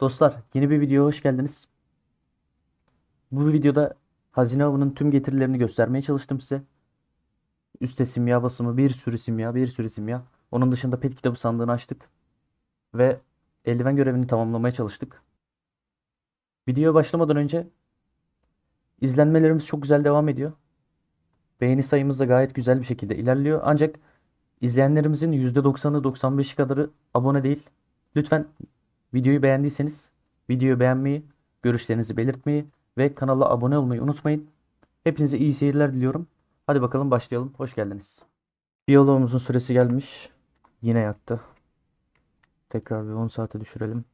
Dostlar yeni bir videoya hoş geldiniz. Bu videoda hazine avının tüm getirilerini göstermeye çalıştım size. Üste simya basımı, bir sürü simya, bir sürü simya. Onun dışında pet kitabı sandığını açtık. Ve eldiven görevini tamamlamaya çalıştık. Videoya başlamadan önce izlenmelerimiz çok güzel devam ediyor. Beğeni sayımız da gayet güzel bir şekilde ilerliyor. Ancak izleyenlerimizin %90'ı 95'i kadarı abone değil. Lütfen Videoyu beğendiyseniz videoyu beğenmeyi, görüşlerinizi belirtmeyi ve kanala abone olmayı unutmayın. Hepinize iyi seyirler diliyorum. Hadi bakalım başlayalım. Hoş geldiniz. Biyoloğumuzun süresi gelmiş. Yine yaktı. Tekrar bir 10 saate düşürelim.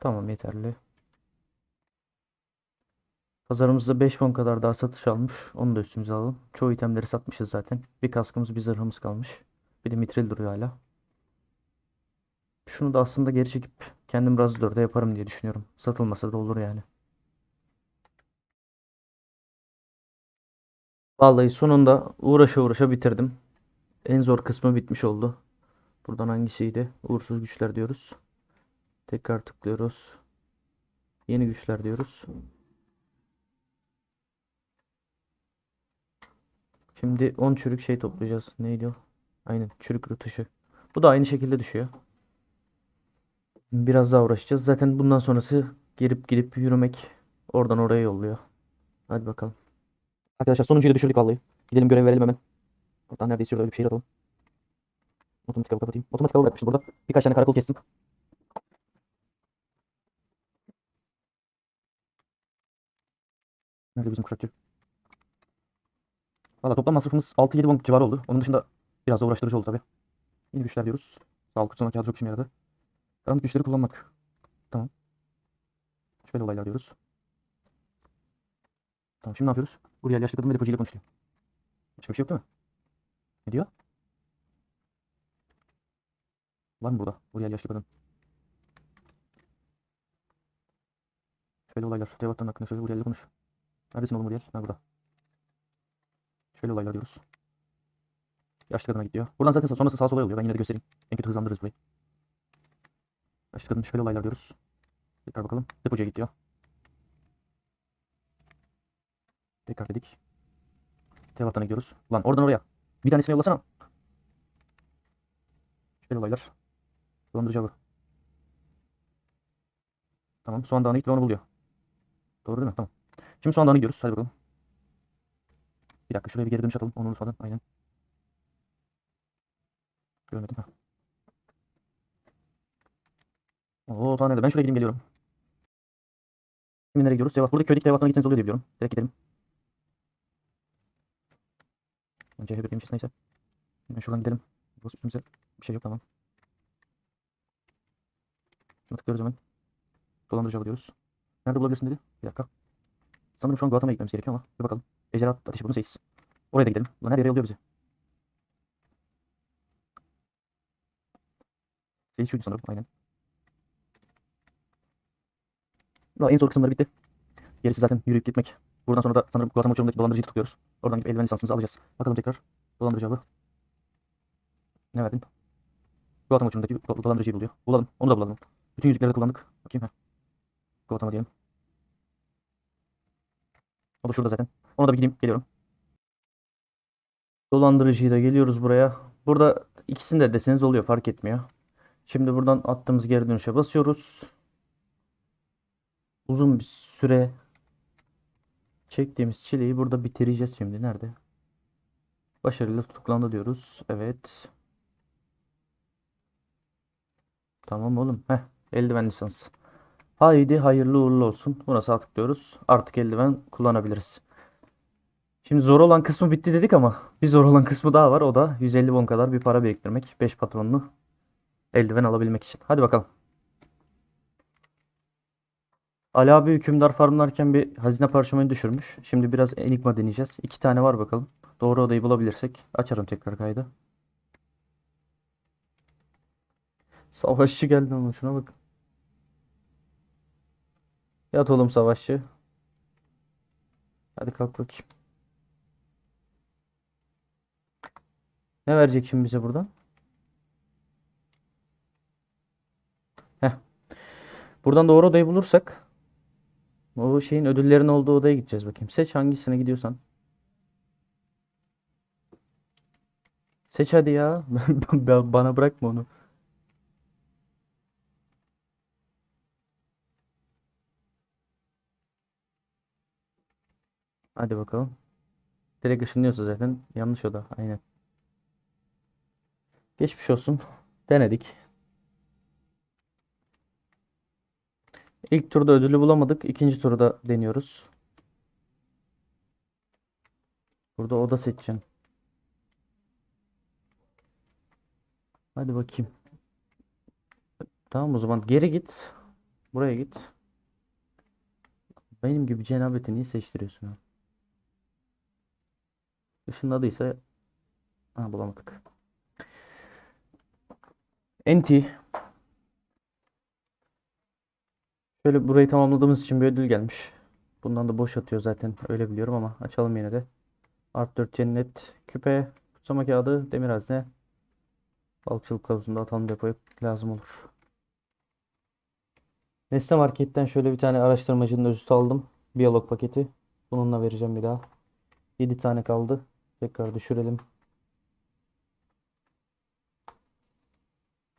Tamam yeterli. Pazarımızda 5 won kadar daha satış almış. Onu da üstümüze alalım. Çoğu itemleri satmışız zaten. Bir kaskımız bir zırhımız kalmış. Bir de mitril duruyor hala. Şunu da aslında geri çekip kendim Razor'da yaparım diye düşünüyorum. Satılmasa da olur yani. Vallahi sonunda uğraşa uğraşa bitirdim. En zor kısmı bitmiş oldu. Buradan hangisiydi? Uğursuz güçler diyoruz. Tekrar tıklıyoruz. Yeni güçler diyoruz. Şimdi 10 çürük şey toplayacağız. Neydi o? Aynen çürük rütuşu. Bu da aynı şekilde düşüyor. Biraz daha uğraşacağız. Zaten bundan sonrası gelip gidip yürümek oradan oraya yolluyor. Hadi bakalım. Arkadaşlar sonuncuyu da düşürdük vallahi. Gidelim görev verelim hemen. Buradan neredeyse şurada öyle bir şey atalım. Otomatik avı kapatayım. Otomatik avı bırakmıştım burada. Birkaç tane karakol kestim. Nerede bizim kuşakçı? Valla toplam masrafımız 6-7 won civarı oldu. Onun dışında biraz da uğraştırıcı oldu tabii. Yeni güçler diyoruz. Sağlık kutusuna kağıdı çok işime yaradı. Karanlık güçleri kullanmak. Tamam. Şöyle olaylar diyoruz. Tamam şimdi ne yapıyoruz? Buraya yaşlı kadın ve depocu ile konuşuyor. Başka bir şey yok değil mi? Ne diyor? Var mı burada? Buraya yaşlı kadın. Şöyle olaylar. Devattan hakkında söyle. Buraya konuş. Neredesin oğlum Uriel? Ha burada. Şöyle olaylar diyoruz. Yaşlı kadına gidiyor. Buradan zaten sonrası sağ sola oluyor. Ben yine de göstereyim. En kötü hızlandırırız burayı. Yaşlı kadın şöyle olaylar diyoruz. Tekrar bakalım. Depocuya gidiyor. Tekrar dedik. Tevatana gidiyoruz. Lan oradan oraya. Bir tanesini yollasana. Şöyle olaylar. Dolandırıcı avı. Tamam. Soğan dağına git ve onu buluyor. Doğru değil mi? Tamam. Şimdi soğan dağına gidiyoruz. Hadi bakalım. Bir dakika şuraya bir geri dönüş atalım. Onu unutmadan. Aynen. Görmedim. Ha. Oo daha nerede? Ben şuraya gideyim geliyorum. Şimdi nereye gidiyoruz? Cevat. Buradaki köydeki Cevat'tan gitseniz oluyor diye biliyorum. Direkt gidelim. Önce CHP demişiz neyse. Hemen şuradan gidelim. Burası üstümüze bir şey yok tamam. Şuna tıklıyoruz hemen. Dolandırıcı alıyoruz. Nerede bulabilirsin dedi. Bir dakika. Sanırım şu an Guatemala'ya gitmemiz gerekiyor ama. Bir bakalım. Ejderha ateşi bunu 8. Oraya da gidelim. Ulan her yere yolluyor bizi. Şey şuydu sanırım. Aynen. Daha en zor kısımları bitti. Gerisi zaten yürüyüp gitmek. Buradan sonra da sanırım Guatemala uçurumdaki dolandırıcıyı tutuyoruz. Oradan gidip eldiven lisansımızı alacağız. Bakalım tekrar. Dolandırıcı abi. Ne verdin? Guatemala uçurumdaki do- dolandırıcıyı buluyor. Bulalım. Onu da bulalım. Bütün yüzükleri de kullandık. Bakayım. Heh. Guatemala diyelim. O da şurada zaten. Ona da bir gideyim. Geliyorum. Dolandırıcıyı da geliyoruz buraya. Burada ikisini de deseniz oluyor. Fark etmiyor. Şimdi buradan attığımız geri dönüşe basıyoruz uzun bir süre çektiğimiz çileyi burada bitireceğiz şimdi. Nerede? Başarıyla tutuklandı diyoruz. Evet. Tamam oğlum. Heh. Eldiven lisans. Haydi hayırlı uğurlu olsun. Buna sağ tıklıyoruz. Artık eldiven kullanabiliriz. Şimdi zor olan kısmı bitti dedik ama bir zor olan kısmı daha var. O da 150 won kadar bir para biriktirmek. 5 patronlu eldiven alabilmek için. Hadi bakalım. Ali abi hükümdar farmlarken bir hazine parşömeni düşürmüş. Şimdi biraz enigma deneyeceğiz. İki tane var bakalım. Doğru odayı bulabilirsek açarım tekrar kaydı. Savaşçı geldi ama şuna bak. Yat oğlum savaşçı. Hadi kalk bakayım. Ne verecek şimdi bize buradan? Heh. Buradan doğru odayı bulursak o şeyin ödüllerin olduğu odaya gideceğiz bakayım. Seç hangisine gidiyorsan. Seç hadi ya. Bana bırakma onu. Hadi bakalım. Direkt ışınlıyorsa zaten yanlış oda. Aynen. Geçmiş olsun. Denedik. İlk turda ödülü bulamadık. İkinci turda deniyoruz. Burada oda seçeceğim. Hadi bakayım. Tamam o zaman geri git. Buraya git. Benim gibi cenabeti niye seçtiriyorsun ha? Işınladıysa ha bulamadık. Enti. Şöyle burayı tamamladığımız için bir ödül gelmiş. Bundan da boş atıyor zaten öyle biliyorum ama açalım yine de. Art 4 cennet küpe kutsama kağıdı demir hazne balıkçılık kılavuzunda atalım depoya lazım olur. Nesne Market'ten şöyle bir tane araştırmacının özütü aldım. Biyolog paketi. Bununla vereceğim bir daha. 7 tane kaldı. Tekrar düşürelim.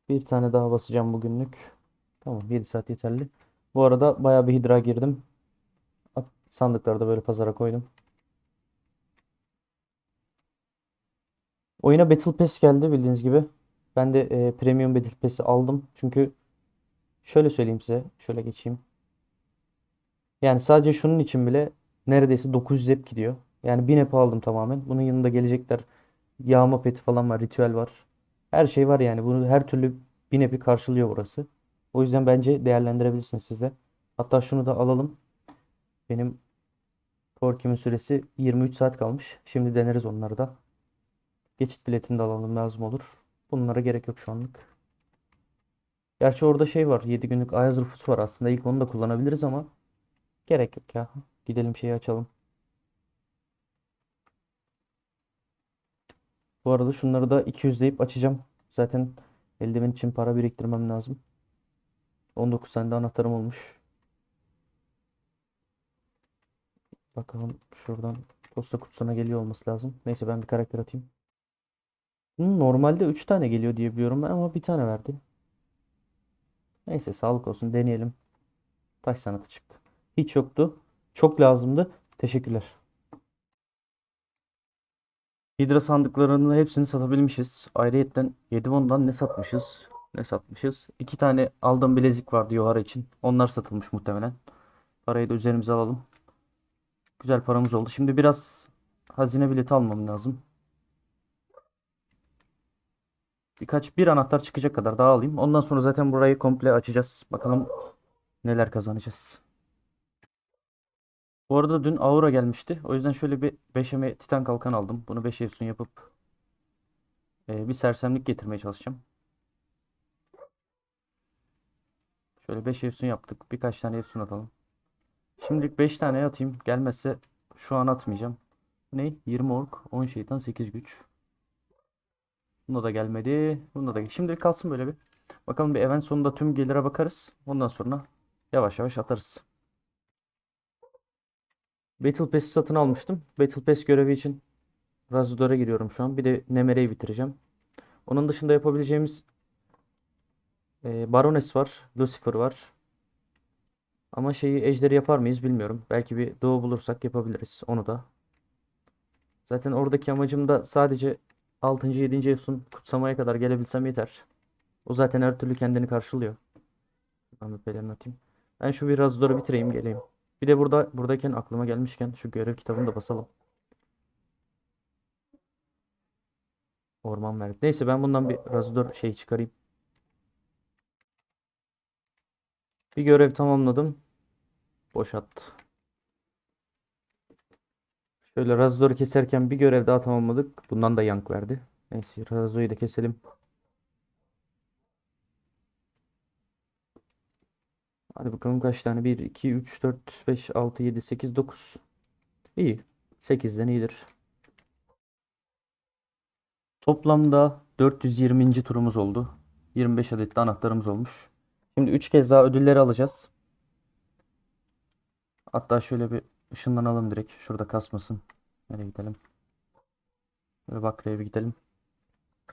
Bir tane daha basacağım bugünlük. Tamam 7 saat yeterli. Bu arada bayağı bir hidra girdim. Sandıkları da böyle pazara koydum. Oyuna Battle Pass geldi bildiğiniz gibi. Ben de e, Premium Battle Pass'i aldım. Çünkü şöyle söyleyeyim size. Şöyle geçeyim. Yani sadece şunun için bile neredeyse 900 ep gidiyor. Yani 1000 ep aldım tamamen. Bunun yanında gelecekler yağma peti falan var, ritüel var. Her şey var yani. Bunu her türlü 1000 epi karşılıyor burası. O yüzden bence değerlendirebilirsiniz siz de. Hatta şunu da alalım. Benim Torquem'in süresi 23 saat kalmış. Şimdi deneriz onları da. Geçit biletini de alalım lazım olur. Bunlara gerek yok şu anlık. Gerçi orada şey var. 7 günlük Ayaz Rufus var aslında. İlk onu da kullanabiliriz ama gerek yok ya. Gidelim şeyi açalım. Bu arada şunları da 200 deyip açacağım. Zaten eldiven için para biriktirmem lazım. 19 tane de anahtarım olmuş. Bakalım şuradan posta kutusuna geliyor olması lazım. Neyse ben bir karakter atayım. Hmm, Normalde 3 tane geliyor diye biliyorum ben ama bir tane verdi. Neyse sağlık olsun deneyelim. Taş sanatı çıktı. Hiç yoktu. Çok lazımdı. Teşekkürler. Hidra sandıklarının hepsini satabilmişiz. Ayrıyetten 7 ondan ne satmışız? Ne satmışız? 2 tane aldığım bilezik vardı Yohara için. Onlar satılmış muhtemelen. Parayı da üzerimize alalım. Güzel paramız oldu. Şimdi biraz hazine bileti almam lazım. Birkaç bir anahtar çıkacak kadar daha alayım. Ondan sonra zaten burayı komple açacağız. Bakalım neler kazanacağız. Bu arada dün Aura gelmişti. O yüzden şöyle bir 5'eme Titan Kalkan aldım. Bunu 5 efsun yapıp e, bir sersemlik getirmeye çalışacağım. Şöyle 5 efsun yaptık. Birkaç tane efsun atalım. Şimdilik 5 tane atayım. Gelmezse şu an atmayacağım. Ne? 20 ork, 10 şeytan, 8 güç. Bunda da gelmedi. Bunda da Şimdilik kalsın böyle bir. Bakalım bir event sonunda tüm gelire bakarız. Ondan sonra yavaş yavaş atarız. Battle Pass'i satın almıştım. Battle Pass görevi için Razudor'a giriyorum şu an. Bir de Nemere'yi bitireceğim. Onun dışında yapabileceğimiz e, Baroness var. Lucifer var. Ama şeyi ejderi yapar mıyız bilmiyorum. Belki bir doğu bulursak yapabiliriz onu da. Zaten oradaki amacım da sadece 6. 7. Efsun kutsamaya kadar gelebilsem yeter. O zaten her türlü kendini karşılıyor. Ben. Ben şu bir Razudor'u bitireyim geleyim. Bir de burada buradayken aklıma gelmişken şu görev kitabını da basalım. Orman verdi. Neyse ben bundan bir Razudor şey çıkarayım. Bir görev tamamladım. Boşalt. Şöyle Razudor'u keserken bir görev daha tamamladık. Bundan da yank verdi. Neyse Razudor'u da keselim. Hadi bakalım kaç tane? 1, 2, 3, 4, 5, 6, 7, 8, 9. İyi. 8'den iyidir. Toplamda 420. turumuz oldu. 25 adet de anahtarımız olmuş. Şimdi 3 kez daha ödülleri alacağız. Hatta şöyle bir ışınlanalım direkt. Şurada kasmasın. Nereye gidelim? Böyle Bakra'ya bir gidelim.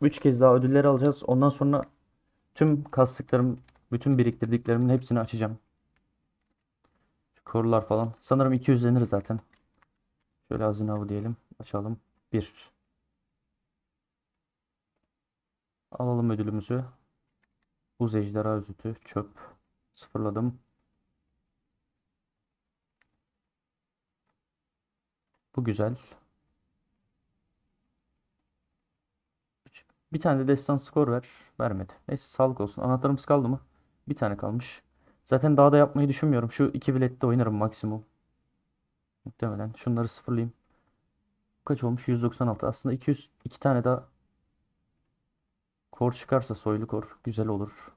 3 kez daha ödülleri alacağız. Ondan sonra tüm kastıklarım, bütün biriktirdiklerimin hepsini açacağım. Şu korular falan. Sanırım 200'lenir zaten. Şöyle hazine avı diyelim. Açalım. 1. Alalım ödülümüzü. Buz ejderha özütü. Çöp. Sıfırladım. Bu güzel. Bir tane de destan skor ver. Vermedi. Neyse sağlık olsun. Anahtarımız kaldı mı? Bir tane kalmış. Zaten daha da yapmayı düşünmüyorum. Şu iki bilette oynarım maksimum. Muhtemelen. Şunları sıfırlayayım. Kaç olmuş? 196. Aslında 200 iki tane daha kor çıkarsa soylu kor güzel olur.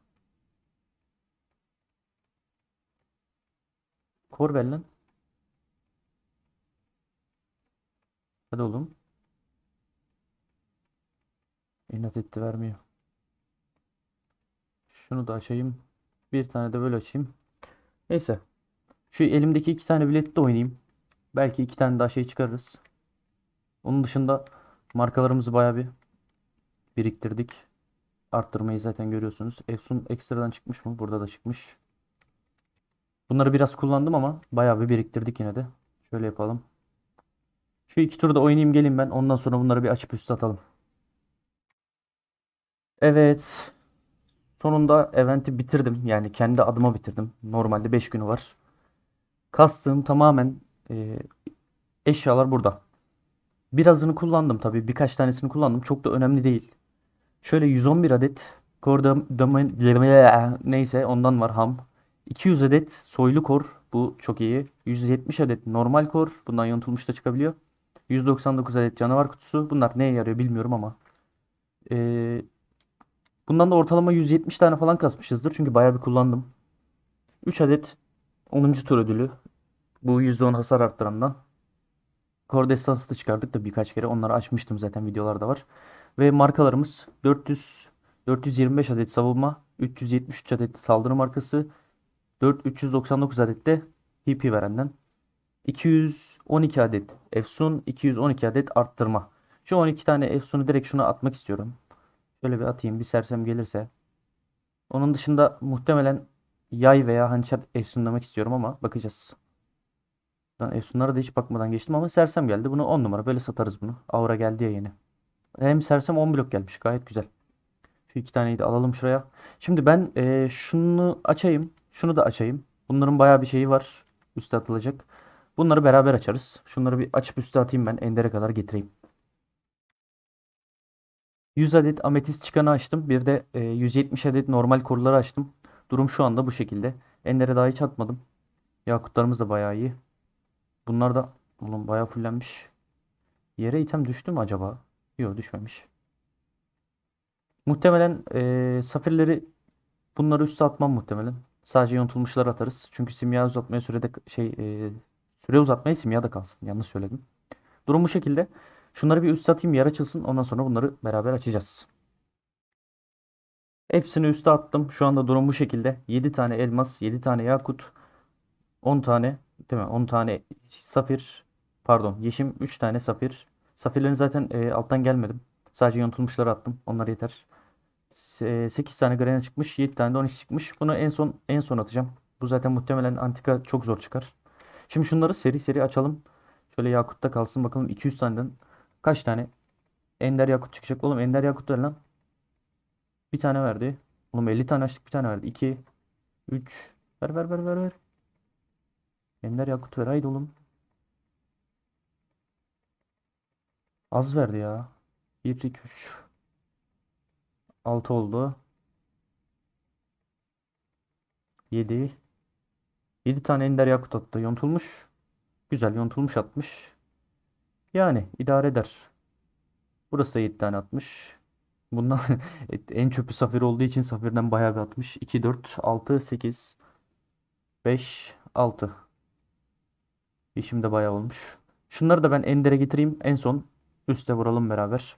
Kor ver lan. Hadi oğlum. İnat etti vermiyor. Şunu da açayım. Bir tane de böyle açayım. Neyse. Şu elimdeki iki tane bileti de oynayayım. Belki iki tane daha şey çıkarırız. Onun dışında markalarımızı baya bir biriktirdik. Arttırmayı zaten görüyorsunuz. Efsun ekstradan çıkmış mı? Burada da çıkmış. Bunları biraz kullandım ama bayağı bir biriktirdik yine de. Şöyle yapalım. Şu iki turda oynayayım geleyim ben. Ondan sonra bunları bir açıp üst atalım. Evet. Sonunda eventi bitirdim. Yani kendi adıma bitirdim. Normalde 5 günü var. Kastığım tamamen e, eşyalar burada. Birazını kullandım tabii. Birkaç tanesini kullandım. Çok da önemli değil. Şöyle 111 adet korda neyse ondan var ham. 200 adet soylu kor. Bu çok iyi. 170 adet normal kor. Bundan yontulmuş da çıkabiliyor. 199 adet canavar kutusu. Bunlar neye yarıyor bilmiyorum ama. Ee, bundan da ortalama 170 tane falan kasmışızdır. Çünkü bayağı bir kullandım. 3 adet 10. tur ödülü. Bu %10 hasar arttırandan. Kor destansı da çıkardık da birkaç kere. Onları açmıştım zaten videolarda var. Ve markalarımız 400 425 adet savunma, 373 adet saldırı markası, 4 399 adet de HP verenden. 212 adet Efsun, 212 adet arttırma. Şu 12 tane Efsun'u direkt şuna atmak istiyorum. Şöyle bir atayım bir sersem gelirse. Onun dışında muhtemelen yay veya hançer Efsunlamak istiyorum ama bakacağız. Ben Efsunlara da hiç bakmadan geçtim ama sersem geldi. Bunu 10 numara böyle satarız bunu. Aura geldi ya yeni. Hem sersem 10 blok gelmiş gayet güzel. Şu iki taneyi de alalım şuraya. Şimdi ben e, şunu açayım. Şunu da açayım. Bunların bayağı bir şeyi var. Üste atılacak. Bunları beraber açarız. Şunları bir açıp üste atayım ben. Ender'e kadar getireyim. 100 adet ametist çıkanı açtım. Bir de e, 170 adet normal koruları açtım. Durum şu anda bu şekilde. Ender'e daha hiç atmadım. Yakutlarımız da bayağı iyi. Bunlar da oğlum bayağı fullenmiş. Yere item düştü mü acaba? Yok düşmemiş. Muhtemelen e, safirleri bunları üste atmam muhtemelen. Sadece yontulmuşlar atarız. Çünkü simya uzatmaya sürede şey e, süre uzatmaya simya da kalsın. Yanlış söyledim. Durum bu şekilde. Şunları bir üste atayım yer açılsın. Ondan sonra bunları beraber açacağız. Hepsini üste attım. Şu anda durum bu şekilde. 7 tane elmas, 7 tane yakut, 10 tane değil mi? 10 tane safir, pardon, yeşim 3 tane safir. Safirlerin zaten e, alttan gelmedim. Sadece yontulmuşları attım. Onlar yeter. 8 tane Grena çıkmış. 7 tane de 12 çıkmış. Bunu en son en son atacağım. Bu zaten muhtemelen antika çok zor çıkar. Şimdi şunları seri seri açalım. Şöyle yakutta kalsın bakalım 200 taneden kaç tane ender yakut çıkacak. Oğlum ender yakut ver lan. Bir tane verdi. Oğlum 50 tane açtık bir tane verdi. 2 3 ver ver ver ver ver. Ender yakut ver haydi oğlum. Az verdi ya. 1 2 3 6 oldu. 7 7 tane ender yakut attı. Yontulmuş. Güzel yontulmuş atmış. Yani idare eder. Burası da 7 tane atmış. Bundan en çöpü safir olduğu için safirden bayağı bir atmış. 2 4 6 8 5 6 İşim de bayağı olmuş. Şunları da ben endere getireyim. En son üste vuralım beraber.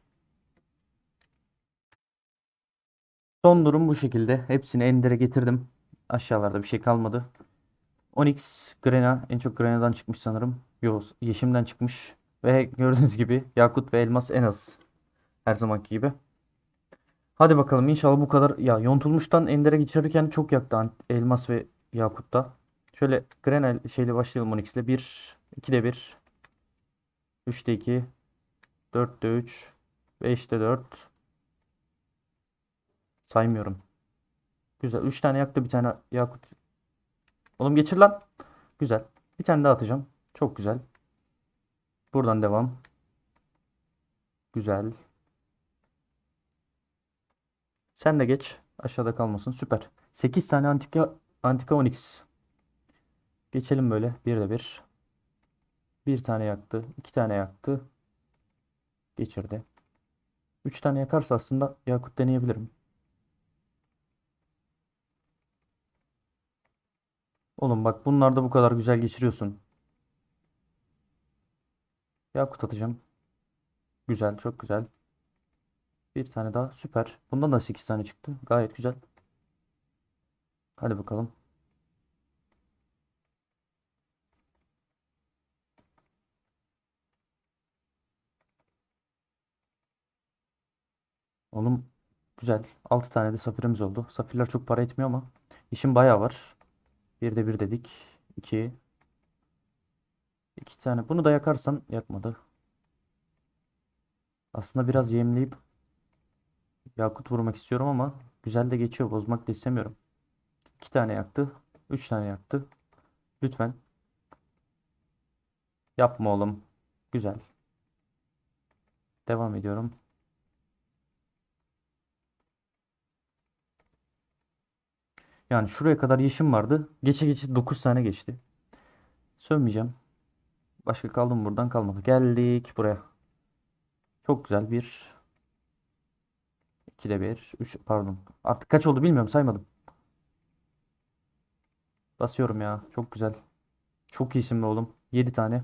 Son durum bu şekilde. Hepsini Ender'e getirdim. Aşağılarda bir şey kalmadı. Onyx, Grena en çok Grena'dan çıkmış sanırım. Yo, Yeşim'den çıkmış. Ve gördüğünüz gibi Yakut ve Elmas en az. Her zamanki gibi. Hadi bakalım inşallah bu kadar. Ya yontulmuştan Ender'e geçirirken çok yaktı Elmas ve Yakut'ta. Şöyle Grena şeyle başlayalım Onyx'le. 1, 2'de 1, 3'te 2, 4'te 3, 5'te 4. Saymıyorum. Güzel. 3 tane yaktı bir tane Yakut. Oğlum geçir lan. Güzel. Bir tane daha atacağım. Çok güzel. Buradan devam. Güzel. Sen de geç. Aşağıda kalmasın. Süper. 8 tane antika antika Onyx. Geçelim böyle. Bir de bir. Bir tane yaktı. iki tane yaktı. Geçirdi. Üç tane yakarsa aslında Yakut deneyebilirim. Oğlum bak bunlarda bu kadar güzel geçiriyorsun. Yakut atacağım. Güzel, çok güzel. Bir tane daha süper. Bundan da 8 tane çıktı. Gayet güzel. Hadi bakalım. Oğlum güzel. 6 tane de safirimiz oldu. Safirler çok para etmiyor ama işim bayağı var. Bir de bir dedik. 2 2 tane. Bunu da yakarsam yakmadı. Aslında biraz yemleyip yakut vurmak istiyorum ama güzel de geçiyor. Bozmak da istemiyorum. 2 tane yaktı. 3 tane yaktı. Lütfen. Yapma oğlum. Güzel. Devam ediyorum. Yani şuraya kadar yeşim vardı. Geçe geçe 9 tane geçti. Sövmeyeceğim. Başka kaldı mı buradan kalmadı. Geldik buraya. Çok güzel bir. 2'de 1. 3 pardon. Artık kaç oldu bilmiyorum saymadım. Basıyorum ya. Çok güzel. Çok iyisin be oğlum. 7 tane.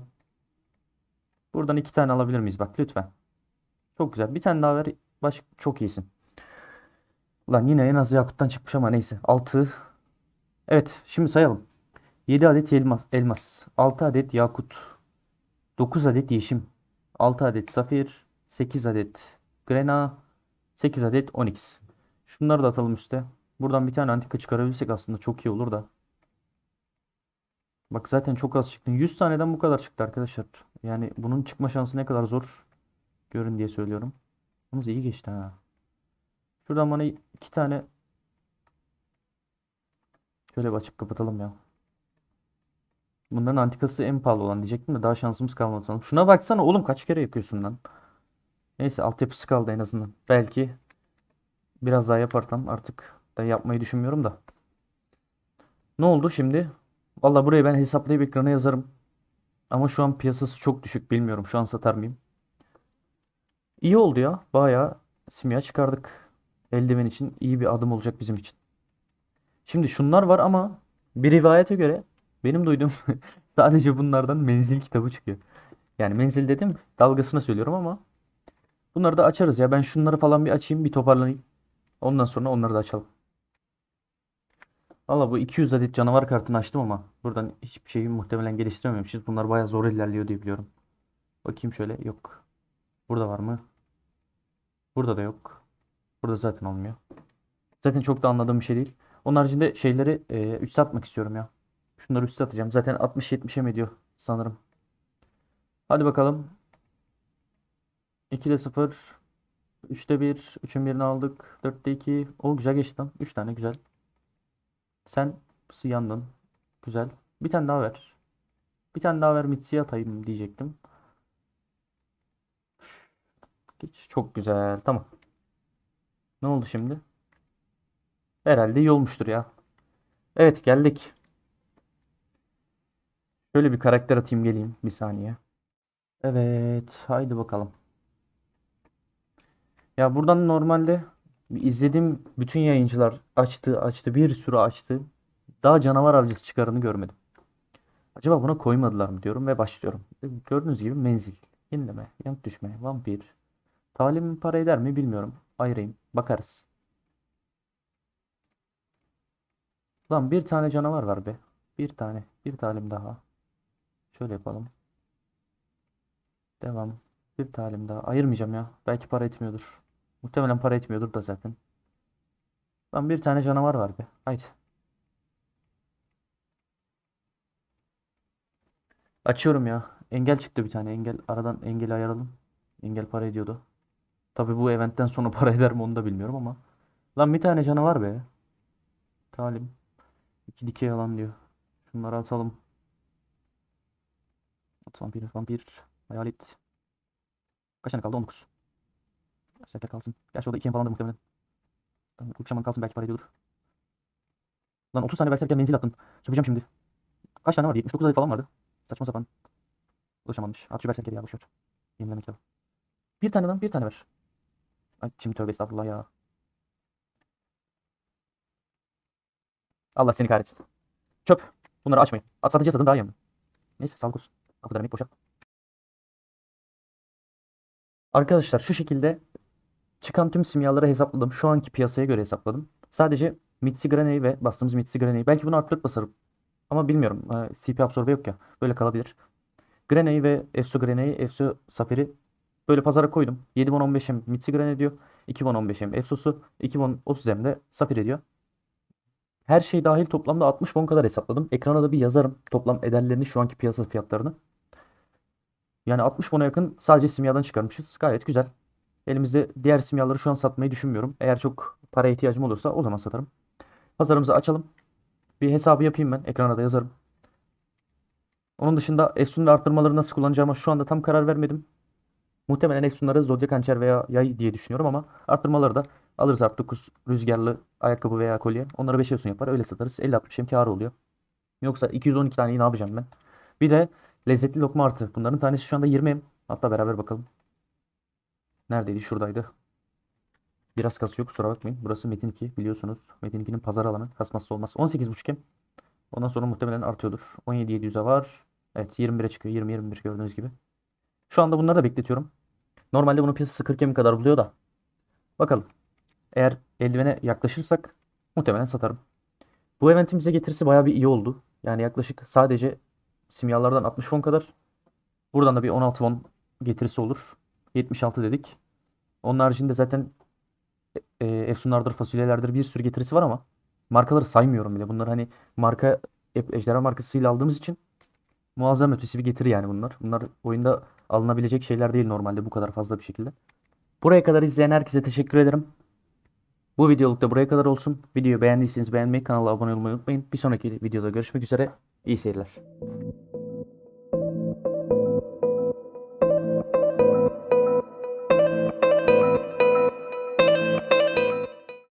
Buradan 2 tane alabilir miyiz? Bak lütfen. Çok güzel. Bir tane daha ver. Baş çok iyisin. Ulan yine en az Yakut'tan çıkmış ama neyse. 6. Evet, şimdi sayalım. 7 adet elmas, elmas, 6 adet yakut, 9 adet yeşim, 6 adet safir, 8 adet grena, 8 adet onyx. Şunları da atalım üste. Buradan bir tane antika çıkarabilsek aslında çok iyi olur da. Bak zaten çok az çıktı. 100 taneden bu kadar çıktı arkadaşlar. Yani bunun çıkma şansı ne kadar zor görün diye söylüyorum. Yalnız iyi geçti ha. Şuradan bana iki tane şöyle bir açıp kapatalım ya. Bunların antikası en pahalı olan diyecektim de daha şansımız kalmadı sanırım. Şuna baksana oğlum kaç kere yakıyorsun lan. Neyse altyapısı kaldı en azından. Belki biraz daha yaparsam artık da yapmayı düşünmüyorum da. Ne oldu şimdi? Valla burayı ben hesaplayıp ekrana yazarım. Ama şu an piyasası çok düşük bilmiyorum. Şu an satar mıyım? İyi oldu ya. Bayağı simya çıkardık. Eldiven için iyi bir adım olacak bizim için. Şimdi şunlar var ama bir rivayete göre benim duyduğum sadece bunlardan menzil kitabı çıkıyor. Yani menzil dedim dalgasına söylüyorum ama bunları da açarız ya. Ben şunları falan bir açayım bir toparlanayım. Ondan sonra onları da açalım. Valla bu 200 adet canavar kartını açtım ama buradan hiçbir şeyi muhtemelen geliştirememişiz. Bunlar bayağı zor ilerliyor diye biliyorum. Bakayım şöyle yok. Burada var mı? Burada da yok. Burada zaten olmuyor. Zaten çok da anladığım bir şey değil. Onun haricinde şeyleri e, üste atmak istiyorum ya. Şunları üste atacağım. Zaten 60-70'e mi ediyor sanırım. Hadi bakalım. 2'de 0. 3'te 1. 3'ün birini aldık. 4'te 2. O güzel geçti lan. 3 tane güzel. Sen yandın. Güzel. Bir tane daha ver. Bir tane daha ver Mitsi'ye atayım diyecektim. Geç. Çok güzel. Tamam. Ne oldu şimdi? Herhalde iyi olmuştur ya. Evet geldik. Şöyle bir karakter atayım geleyim. Bir saniye. Evet. Haydi bakalım. Ya buradan normalde izlediğim bütün yayıncılar açtı açtı bir sürü açtı. Daha canavar avcısı çıkarını görmedim. Acaba buna koymadılar mı diyorum ve başlıyorum. Gördüğünüz gibi menzil, yenileme, yanıt düşme, vampir. Talim para eder mi bilmiyorum. Ayırayım. Bakarız. Lan bir tane canavar var be. Bir tane. Bir talim daha. Şöyle yapalım. Devam. Bir talim daha. Ayırmayacağım ya. Belki para etmiyordur. Muhtemelen para etmiyordur da zaten. Lan bir tane canavar var be. Haydi. Açıyorum ya. Engel çıktı bir tane. Engel aradan engeli ayaralım. Engel para ediyordu. Tabii bu eventten sonra para eder mi onu da bilmiyorum ama. Lan bir tane canavar be. Talim. İki dikey alan diyor. Şunları atalım. Vampir, vampir, hayalet. Kaç tane kaldı? 19. Şeker kalsın. Gerçi o da 2 falan da muhtemelen. Uyku şaman kalsın belki para ediyordur. Lan 30 tane berserker menzil attım. Sökeceğim şimdi. Kaç tane var? 79 adet falan vardı. Saçma sapan. Ulaşamamış. At şu berserkeri ya boşver. Yenilemek lazım. Bir tane lan bir tane ver. Ay şimdi tövbe estağfurullah ya. Allah seni kahretsin. Çöp. Bunları açmayın. At satıcıya satın daha iyi ama. Neyse sağlık olsun. Kapıdan emek boşa. Arkadaşlar şu şekilde çıkan tüm simyaları hesapladım. Şu anki piyasaya göre hesapladım. Sadece Mitsi Granny'i ve bastığımız Mitsi Granny'i belki bunu artı 4 basarım. Ama bilmiyorum. Ee, CP absorbe yok ya. Böyle kalabilir. Granny'i ve Efso Granny'i, Efso Safir'i böyle pazara koydum. 7 won 15 hem Mitsi Granny diyor. 2 won 15 hem Efso'su. 2 won 30 hem de Safir ediyor. Her şey dahil toplamda 60 won kadar hesapladım. Ekrana da bir yazarım. Toplam ederlerini şu anki piyasa fiyatlarını. Yani 60 won'a yakın sadece simyadan çıkarmışız. Gayet güzel. Elimizde diğer simyaları şu an satmayı düşünmüyorum. Eğer çok para ihtiyacım olursa o zaman satarım. Pazarımızı açalım. Bir hesabı yapayım ben. Ekrana da yazarım. Onun dışında Efsun'un arttırmaları nasıl kullanacağıma şu anda tam karar vermedim. Muhtemelen Efsun'ları Zodyak Hançer veya Yay diye düşünüyorum ama arttırmaları da alırız artık 9 rüzgarlı ayakkabı veya kolye. Onları 5 Efsun yapar öyle satarız. 50-60 hem kâr oluyor. Yoksa 212 taneyi ne yapacağım ben? Bir de lezzetli lokma artı. Bunların tanesi şu anda 20 hem. Hatta beraber bakalım. Neredeydi? Şuradaydı. Biraz kasıyor kusura bakmayın. Burası Metin 2 biliyorsunuz. Metin 2'nin pazar alanı. Kasmazsa olmaz. 18.5 hem. Ondan sonra muhtemelen artıyordur. 17.700'e var. Evet 21'e çıkıyor. 20-21 gördüğünüz gibi. Şu anda bunları da bekletiyorum. Normalde bunun piyasası 40 hem kadar buluyor da. Bakalım. Eğer eldivene yaklaşırsak muhtemelen satarım. Bu eventin bize getirisi bayağı bir iyi oldu. Yani yaklaşık sadece simyalardan 60 won kadar. Buradan da bir 16 won getirisi olur. 76 dedik. Onun haricinde zaten e, e, efsunlardır, fasulyelerdir bir sürü getirisi var ama markaları saymıyorum bile. Bunlar hani marka ejderha markasıyla aldığımız için muazzam ötesi bir getiri yani bunlar. Bunlar oyunda alınabilecek şeyler değil normalde bu kadar fazla bir şekilde. Buraya kadar izleyen herkese teşekkür ederim. Bu videoluk da buraya kadar olsun. Videoyu beğendiyseniz beğenmeyi, kanala abone olmayı unutmayın. Bir sonraki videoda görüşmek üzere. İyi seyirler.